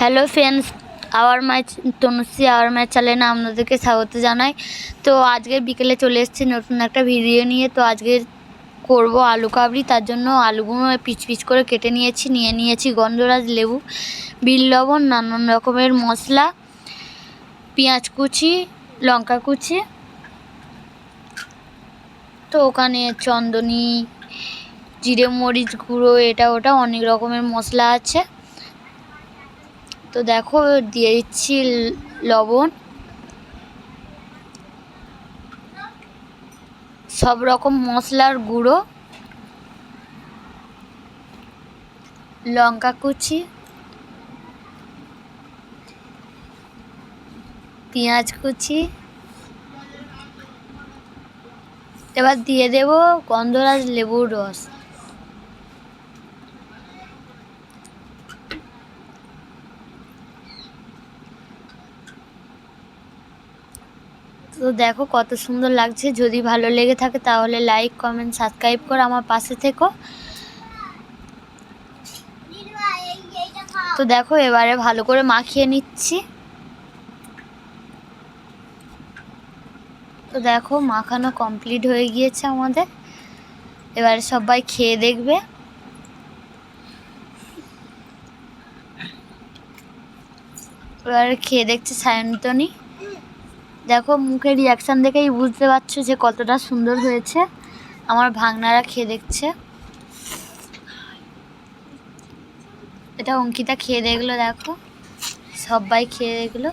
Hello friends our my Tanushree our my চ্যানেলে আপনাদেরকে স্বাগত জানাই। তো আজকে বিকেলে চলে এসেছি নতুন একটা ভিডিও নিয়ে। তো আজকে করব আলু কাবলি তার জন্য আলুগুলো পিচ পিচ করে কেটে নিয়েছি, নিয়ে নিয়েছি গন্ধরাজ লেবু বিল লবণ, নানান রকমের মশলা, পেঁয়াজ কুচি, লঙ্কা কুচি। তো ওখানে চন্দনী, জিরে মরিচ গুঁড়ো, এটা ওটা অনেক রকমের মশলা আছে। তো দেখো, দিয়ে দিচ্ছি লবণ। সব রকম মশলার গুঁড়ো, লঙ্কা কুচি, পেঁয়াজ কুচি। এবার দিয়ে দেব গন্ধরাজ লেবুর রস। তো দেখো কত সুন্দর লাগছে। যদি ভালো লেগে থাকে তাহলে লাইক কমেন্ট সাবস্ক্রাইব করে আমার পাশে থেকো। তো দেখো এবারে ভালো করে মাখিয়ে নিচ্ছি। তো দেখো মাখানো কমপ্লিট হয়ে গিয়েছে আমাদের। এবারে সবাই খেয়ে দেখবে। এবারে খেয়ে দেখছে সায়ন্তনী। দেখো, মুখের রিয়াকশান দেখেই বুঝতে পারছ যে কতটা সুন্দর হয়েছে। আমার ভাগনারা খেয়ে দেখছে। এটা অঙ্কিতা খেয়ে দেখল, দেখো। সবাই খেয়ে দেখল।